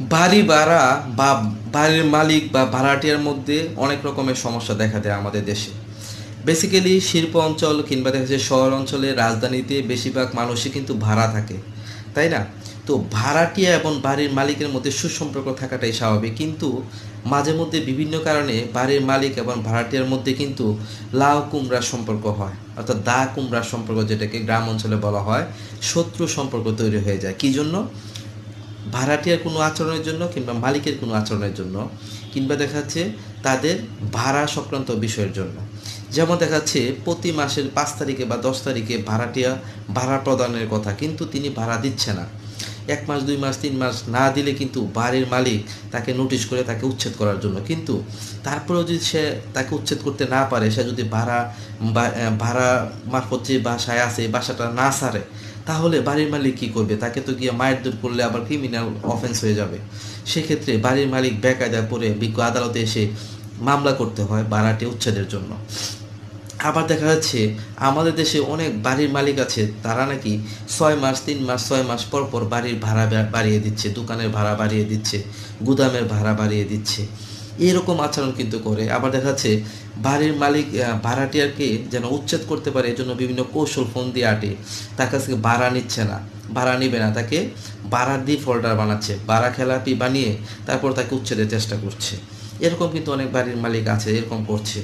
বাড়ি ভাড়া বা বাড়ির মালিক বা ভাড়াটিয়ার মধ্যে অনেক রকমের সমস্যা দেখা দেয় আমাদের দেশে। বেসিক্যালি শিল্প অঞ্চল কিংবা দেখা যাচ্ছে শহর অঞ্চলে রাজধানীতে বেশিরভাগ মানুষই কিন্তু ভাড়া থাকে, তাই না? তো ভাড়াটিয়া এবং বাড়ির মালিকের মধ্যে সুসম্পর্ক থাকাটাই স্বাভাবিক। কিন্তু মাঝে মধ্যে বিভিন্ন কারণে বাড়ির মালিক এবং ভাড়াটিয়ার মধ্যে কিন্তু লাউ কুমড়ার সম্পর্ক হয়, অর্থাৎ দা কুমড়ার সম্পর্ক যেটাকে গ্রাম অঞ্চলে বলা হয়, শত্রু সম্পর্ক তৈরি হয়ে যায়। কী জন্য? ভাড়াটিয়ার কোনো আচরণের জন্য কিংবা মালিকের কোনো আচরণের জন্য কিংবা দেখা যাচ্ছে তাদের ভাড়া সংক্রান্ত বিষয়ের জন্য। যেমন দেখা যাচ্ছে প্রতি মাসের পাঁচ তারিখে বা দশ তারিখে ভাড়াটিয়া ভাড়া প্রদানের কথা, কিন্তু তিনি ভাড়া দিচ্ছে না। এক মাস, দুই মাস, তিন মাস না দিলে কিন্তু বাড়ির মালিক তাকে নোটিশ করে তাকে উচ্ছেদ করার জন্য। কিন্তু তারপরেও যদি সে তাকে উচ্ছেদ করতে না পারে, সে যদি ভাড়া ভাড়া মারফত যে বাসায় এই বাসাটা না সারে তাহলে বাড়ির মালিক কি করবে? তাকে তো গিয়ে মায়ের দূর করলে আবার ক্রিমিনাল অফেন্স হয়ে যাবে। সেক্ষেত্রে বাড়ির মালিক বেকায়দায় পড়ে বিজ্ঞ আদালতে এসে মামলা করতে হয় ভাড়াটি উচ্ছেদের জন্য। আবার দেখা যাচ্ছে, আমাদের দেশে অনেক বাড়ির মালিক আছে, তারা নাকি ছয় মাস, তিন মাস, ছয় মাস পর পর বাড়ির ভাড়া বাড়িয়ে দিচ্ছে, দোকানের ভাড়া বাড়িয়ে দিচ্ছে, গুদামের ভাড়া বাড়িয়ে দিচ্ছে। এরকম আচরণ কিন্তু করে। আবার দেখা যাচ্ছে, বাড়ির মালিক ভাড়াটিয়ারকে যেন উচ্ছেদ করতে পারে, এজন্য বিভিন্ন কৌশল ফোন দিয়ে আটে। তার কাছ থেকে ভাড়া নিচ্ছে না, ভাড়া নিবে না, তাকে ভাড়া দিয়ে ফল্ডার বানাচ্ছে, ভাড়া খেলাপি বানিয়ে তারপর তাকে উচ্ছেদের চেষ্টা করছে। এরকম কিন্তু অনেক বাড়ির মালিক আছে, এরকম করছে।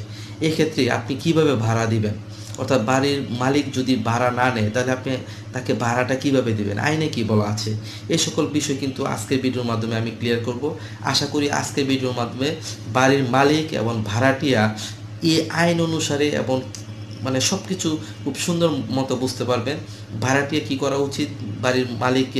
এক্ষেত্রে আপনি কীভাবে ভাড়া দিবেন? অর্থাৎ বাড়ির মালিক যদি ভাড়া না নেয়, তাহলে আপনি তাকে ভাড়াটা কীভাবে দেবেন? আইনে কি বলা আছে? এই সকল বিষয় কিন্তু আজকের ভিডিওর মাধ্যমে আমি ক্লিয়ার করব। আশা করি আজকের ভিডিওর মাধ্যমে বাড়ির মালিক এবং ভাড়াটিয়া এই আইন অনুসারে এবং মানে সব কিছু খুব সুন্দর মতো বুঝতে পারবেন। ভাড়াটিয়া কি করা উচিত? বাড়ির মালিককে